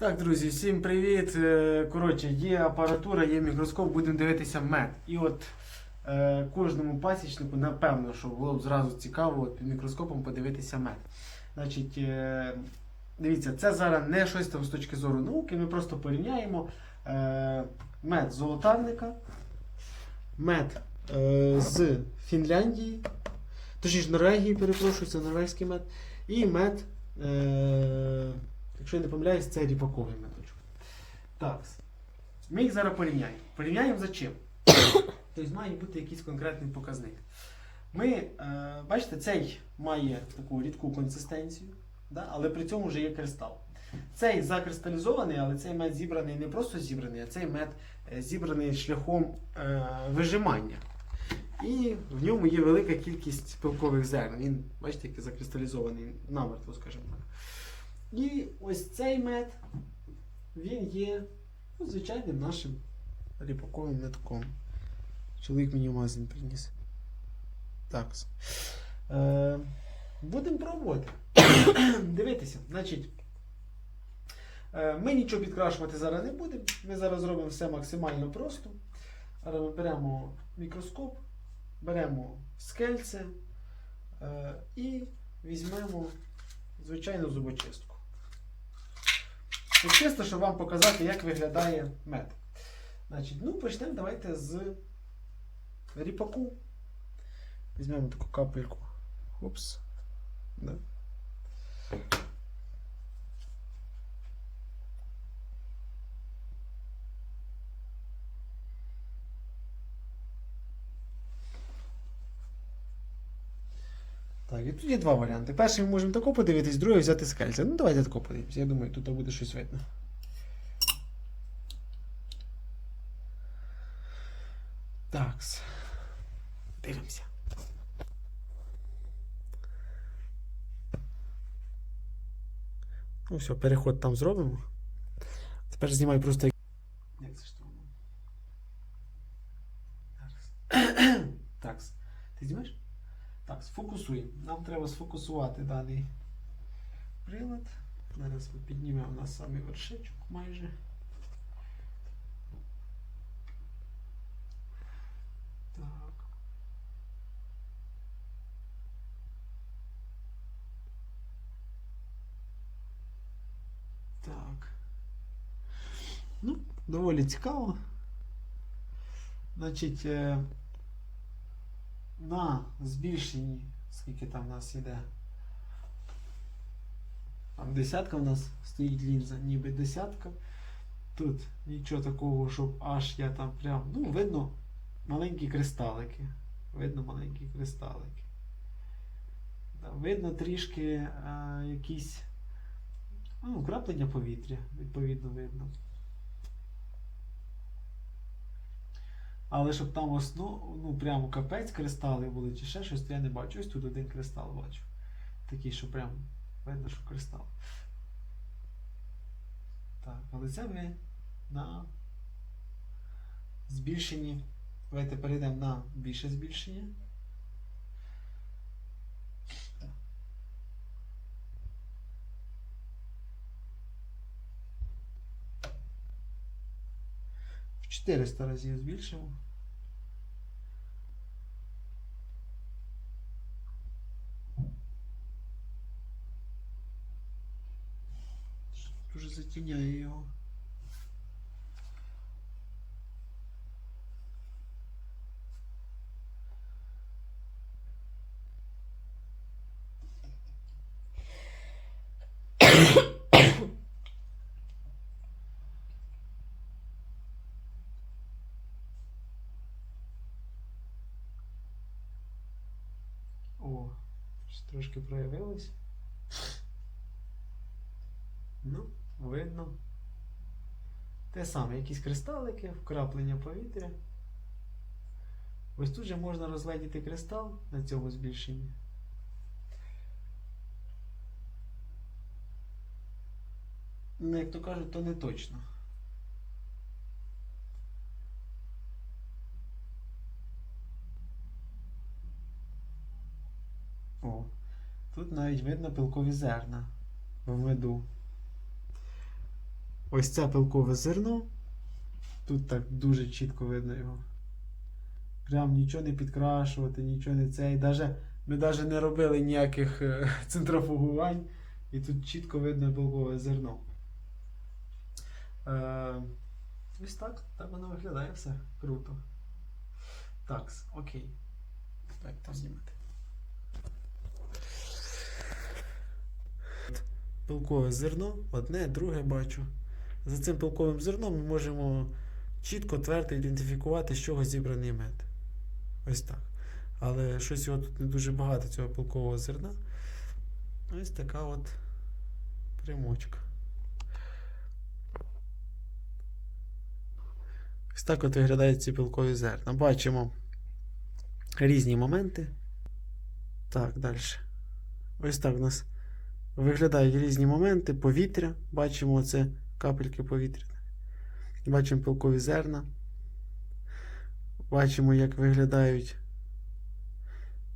Так, друзі, всім привіт. Е, Коротше, є апаратура, є мікроскоп, будемо дивитися мед. І от е, кожному пасічнику, напевно, що було б зразу цікаво от, під мікроскопом подивитися мед. Значить, е, дивіться, це зараз не щось там з точки зору науки, ми просто порівняємо е, мед золотарника, мед е, з Фінляндії, точніше Норвегії, перепрошую, це норвезький мед, і мед. Е, Якщо я не помиляюсь, це ріпаковий меточок. Так. Ми їх зараз порівняємо. Порівняємо за чим? Тобто має бути якийсь конкретний показник. Ми, е, бачите, цей має таку рідку консистенцію, да? але при цьому вже є кристал. Цей закристалізований, але цей мед зібраний не просто зібраний, а цей мед е, зібраний шляхом е, вижимання. І в ньому є велика кількість пилкових зерн. Він, бачите, який закристалізований намертво, скажімо так. І ось цей мед, він є ну, звичайним нашим ріпаковим метком. Чоловік мені магазин приніс. Так. Е, будемо пробувати. Дивитися. Значить, е, ми нічого підкрашувати зараз не будемо. Ми зараз зробимо все максимально просто. Ми беремо мікроскоп, беремо скельце е, і візьмемо звичайну зубочистку. Це чисто, щоб вам показати, як виглядає мед. Значить, ну, почнемо давайте з ріпаку. Візьмемо таку капельку. Опс. Да. Тут є два варіанти. Перший ми можемо тако подивитись, другий взяти скельця. Ну, давайте тако подивимось. Я думаю, тут буде щось видно. Так. Дивимося. Ну все, переход там зробимо. Тепер знімаю просто. як- Як це ж то воно? Зараз. Так. Ти знімаєш? Так, сфокусуємо. Нам треба сфокусувати даний прилад. Зараз ми піднімемо на самий вершечок майже. Так. Так. Ну, доволі цікаво. Значить, е, на збільшенні, скільки там в нас іде. Там десятка в нас стоїть лінза, ніби десятка. Тут нічого такого, щоб аж я там прям. Ну, видно маленькі кристалики. Видно маленькі кристалики. Видно трішки а, якісь ну, краплення повітря, відповідно видно. Але щоб там основ, ну прямо капець кристали були чи ще щось, то я не бачу. Ось тут один кристал бачу. Такий, що прям видно, що кристал. Так, але це ми на збільшенні. Давайте перейдемо на більше збільшення. 400 разів збільшимо. Дуже затіняє його. О, трошки проявилось. Ну, видно. Те саме, якісь кристалики, вкраплення повітря. Ось тут же можна розгледіти кристал на цьому збільшенні. Ну, як то кажуть, то не точно. О, тут навіть видно пилкові зерна в меду. ось це пилкове зерно. Тут так дуже чітко видно його. Прям нічого не підкрашувати, нічого не цей. Даже, ми навіть не робили ніяких е, центрофугувань. І тут чітко видно пилкове зерно. Е, ось так, так воно виглядає все. Круто. Так, окей. Так, там знімати. Пилкове зерно, одне, друге бачу. За цим пилковим зерном ми можемо чітко, твердо ідентифікувати, з чого зібраний мед. Ось так. Але щось його тут не дуже багато, цього пилкового зерна. Ось така от примочка. Ось так от виглядають ці пилкові зерна. Бачимо різні моменти. Так, далі. Ось так у нас виглядають різні моменти, повітря. Бачимо це капельки повітря. Бачимо пилкові зерна. Бачимо, як виглядають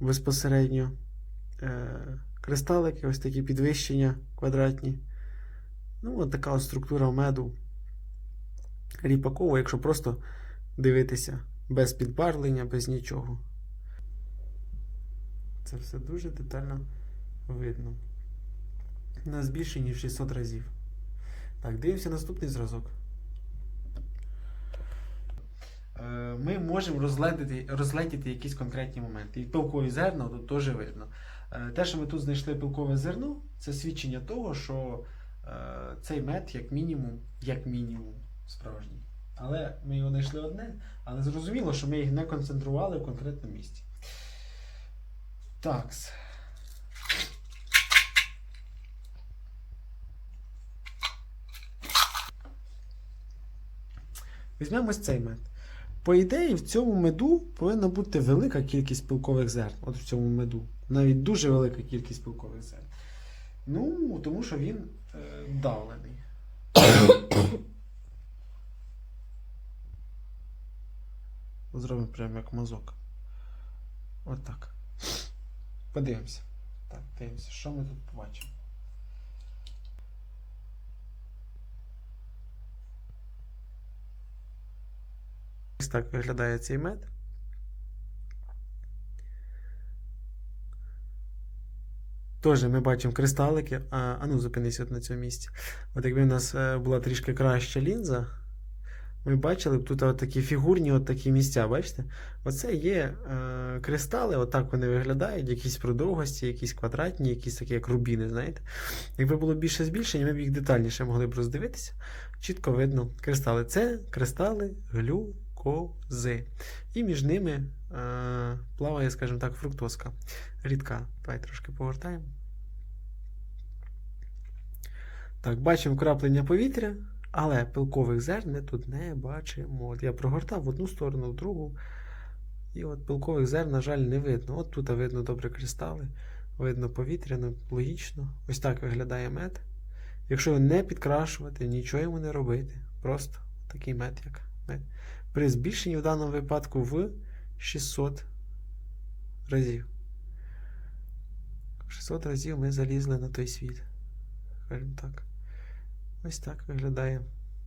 безпосередньо е, кристалики, ось такі підвищення квадратні. Ну, от така от структура меду ріпакового, якщо просто дивитися без підбарвлення, без нічого. Це все дуже детально видно. Нас більше, ніж 600 разів. Так, дивимося наступний зразок. Е, Ми можемо розлетіти, розлетіти якісь конкретні моменти. І пилкові зерна тут теж видно. Е, Те, що ми тут знайшли пилкове зерно, це свідчення того, що е, цей мед, як мінімум, як мінімум, справжній. Але ми його знайшли одне, але зрозуміло, що ми їх не концентрували в конкретному місці. Такс. Візьмемо ось цей мед. По ідеї, в цьому меду повинна бути велика кількість пилкових зерн. От в цьому меду. Навіть дуже велика кількість пилкових зерн. Ну, тому що він е, давлений. Зробимо прямо як мазок. От. Подивимося. Так, дивимося, що ми тут побачимо. Ось так виглядає цей мед. Теж ми бачимо кристалики. А, а ну, зупинися от на цьому місці. От якби в нас е, була трішки краща лінза, ми бачили б тут от такі фігурні от такі місця, бачите? Оце є е, кристали, отак вони виглядають, якісь продовгості, якісь квадратні, якісь такі як рубіни, знаєте. Якби було більше збільшення, ми б їх детальніше могли б роздивитися. Чітко видно кристали. Це кристали глюкози. І між ними е, плаває, скажімо так, фруктозка. Рідка. Давай трошки повертаємо. Так, бачимо краплення повітря. Але пилкових зерн ми тут не бачимо. От я прогортав в одну сторону, в другу. І от пилкових зерн, на жаль, не видно. От тут видно добре кристали, видно повітря, ну, логічно. Ось так виглядає мед. Якщо його не підкрашувати, нічого йому не робити. Просто такий мед, як мед. При збільшенні в даному випадку в 600 разів. 600 разів ми залізли на той світ. Скажімо так. Ось так виглядає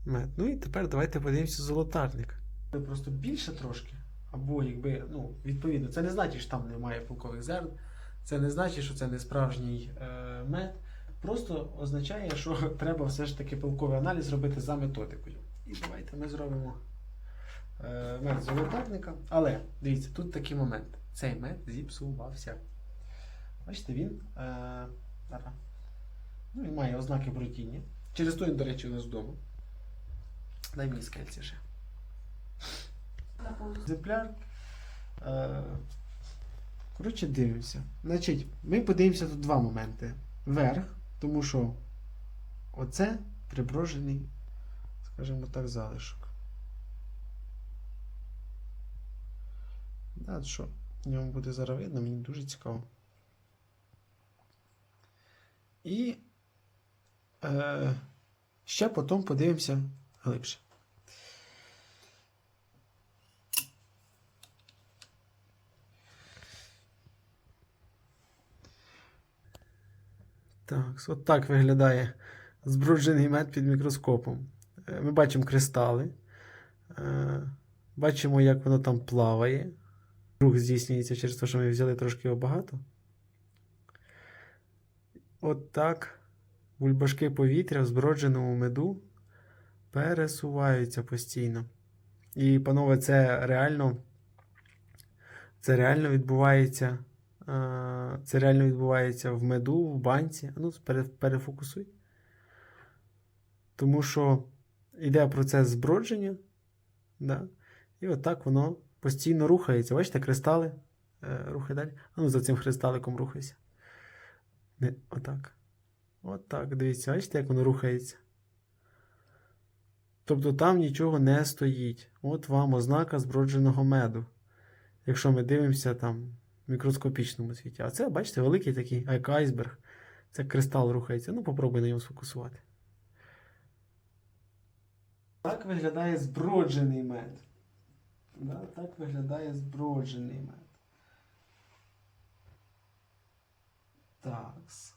мед. Ну і тепер давайте подивимося золотарник. Це просто більше трошки. Або якби, ну, відповідно, це не значить, що там немає пилкових зерн. Це не значить, що це не справжній е, мед. Просто означає, що треба все ж таки пилковий аналіз робити за методикою. І давайте ми зробимо е, мед золотарника. Але дивіться, тут такий момент. Цей мед зіпсувався. Бачите, він е. Ну, він має ознаки бродіння. Через то він, до речі, у нас вдома. Дай мені скельці ще. Екземпляр. Е, Коротше, дивимося. Значить, ми подивимося тут два моменти. Вверх, тому що оце приброжений, скажімо так, залишок. Да, що ньому буде зараз видно, мені дуже цікаво. І е, ще потім подивимося глибше. Так, от так виглядає збруджений мед під мікроскопом. Е, Ми бачимо кристали. Е, Бачимо, як воно там плаває. Рух здійснюється через те, що ми взяли трошки його багато. От так бульбашки повітря в збродженому меду пересуваються постійно. І, панове, це реально. Це реально відбувається. е, Це реально відбувається в меду, в банці. Ну, перефокусуй. Тому що йде процес збродження. Да? І отак воно постійно рухається. Бачите, кристали. Е, рухай далі. Ну за цим кристаликом рухайся. Не, отак. Отак. Дивіться, бачите, як воно рухається. Тобто там нічого не стоїть. От вам ознака збродженого меду. Якщо ми дивимося там в мікроскопічному світі. А це, бачите, великий такий як айсберг. Це кристал рухається. Ну, попробуй на ньому сфокусувати. Так виглядає зброджений мед. Да, так виглядає зброджений мед. Такс.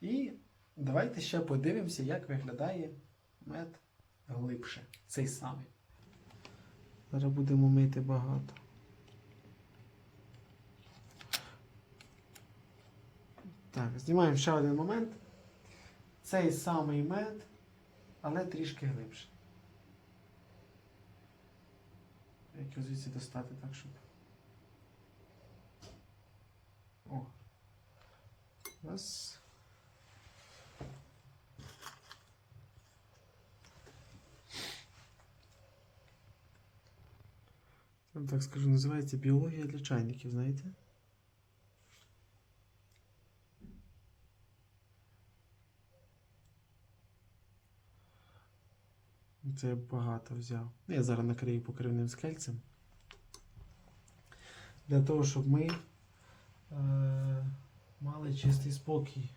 І давайте ще подивимося, як виглядає мед глибше. Цей самий. Зараз будемо мити багато. Так, знімаємо ще один момент. Цей самий мед, але трішки глибше. Як звідси достати так, щоб. О. Раз. Так скажу, називається біологія для чайників, знаєте? Це я багато взяв. Ну, Я зараз накрию покривним скельцем. Для того, щоб ми е, мали чистий спокій.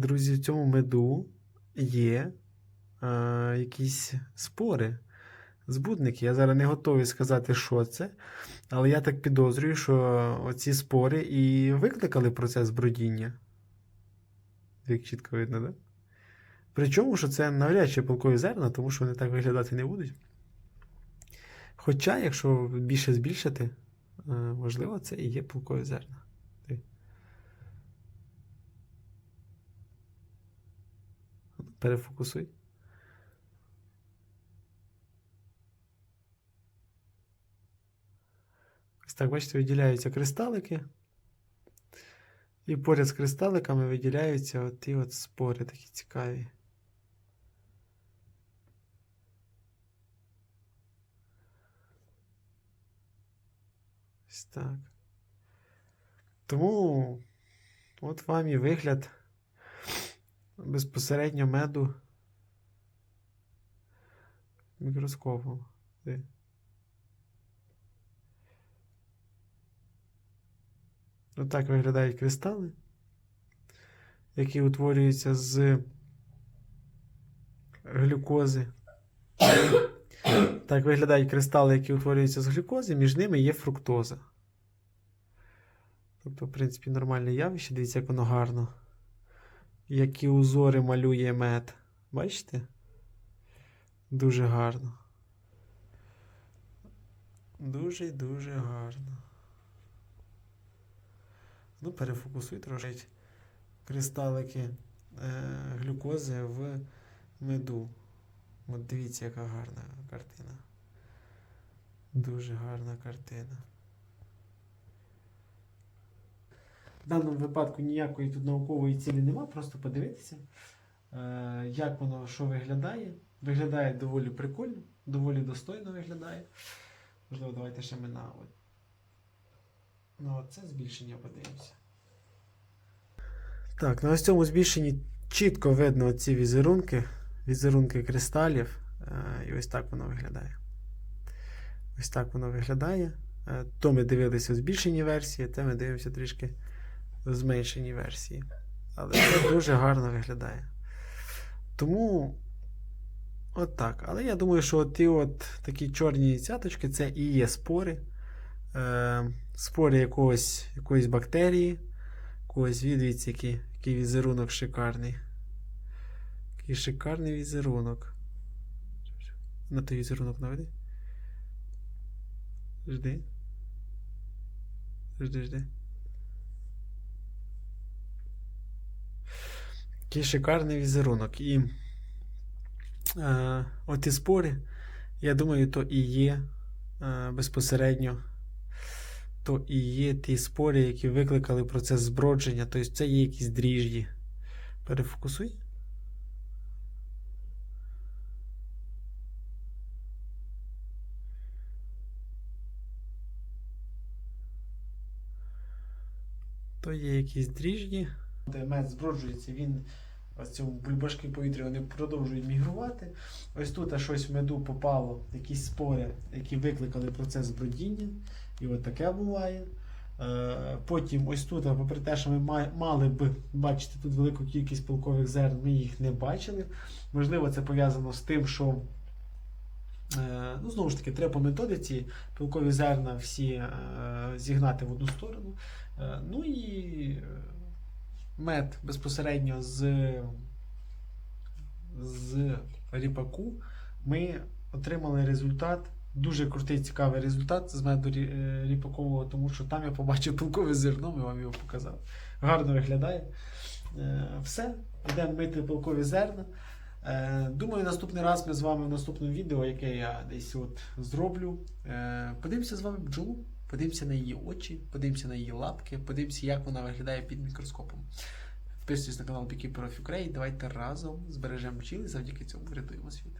Друзі, в цьому меду є е, якісь спори, збудники. Я зараз не готовий сказати, що це, але я так підозрюю, що оці спори і викликали процес бродіння. Як чітко видно, так? Да? Причому, що це навряд чи полкові зерна, тому що вони так виглядати не будуть. Хоча, якщо більше збільшити, е, можливо, це і є полкові зерна. Перефокусуй. Ось так, бачите, виділяються кристалики. І поряд з кристаликами виділяються от ті от спори такі цікаві. Ось так. Тому от вам і вигляд безпосередньо меду мікроскопом. Отак виглядають кристали, які утворюються з глюкози. Так виглядають кристали, які утворюються з глюкози, між ними є фруктоза. Тобто, в принципі, нормальне явище. Дивіться, як воно гарно. Які узори малює мед. Бачите? Дуже гарно. Дуже-дуже гарно. Ну, перефокусуй трошки кристалики е, глюкози в меду. От дивіться, яка гарна картина. Дуже гарна картина. В даному випадку ніякої тут наукової цілі нема, просто подивитися, е, як воно що виглядає. Виглядає доволі прикольно, доволі достойно виглядає. Можливо, давайте ще ми на Ну, це збільшення подивимося. Так, на ось цьому збільшенні чітко видно ці візерунки, візерунки кристалів. Е, І ось так воно виглядає. Ось так воно виглядає. Е, То ми дивилися в збільшеній версії, те ми дивимося трішки в зменшеній версії. Але це дуже гарно виглядає. Тому. От так. Але я думаю, що ті от такі чорні цяточки це і є спори. Е, спори якогось, якоїсь бактерії. Якогось відвідці, який, який візерунок шикарний. Який шикарний візерунок. На той візерунок наведи. Жди. Жди, жди. Який шикарний візерунок. І е, оті спори, я думаю, то і є е, безпосередньо. То і є ті спори, які викликали процес збродження. Тобто це є якісь дріжджі. Перефокусуй. То є якісь дріжджі. Мед зброджується, він ось цьому бульбашки повітря вони продовжують мігрувати. Ось тут щось в меду попало, якісь спори, які викликали процес збродіння. І от таке буває. Е, Потім ось тут, попри те, що ми мали б бачити тут велику кількість пилкових зерн, ми їх не бачили. Можливо, це пов'язано з тим, що е, ну, знову ж таки, треба по методиці пилкові зерна всі е, зігнати в одну сторону. Ну і мед безпосередньо з, з ріпаку ми отримали результат. Дуже крутий, цікавий результат з меду е, ріпакового, тому що там я побачив пилкове зерно, ми вам його показали. Гарно виглядає. Е, Все, йдемо мити пилкові зерна. Е, Думаю, наступний раз ми з вами в наступному відео, яке я десь от зроблю. Подивимося з вами бджолу, подивимося на її очі, подивимося на її лапки, подивимося, як вона виглядає під мікроскопом. Підписуйтесь на канал Beekeeper of Ukraine. Давайте разом збережемо бджіл завдяки цьому врятуємо світ.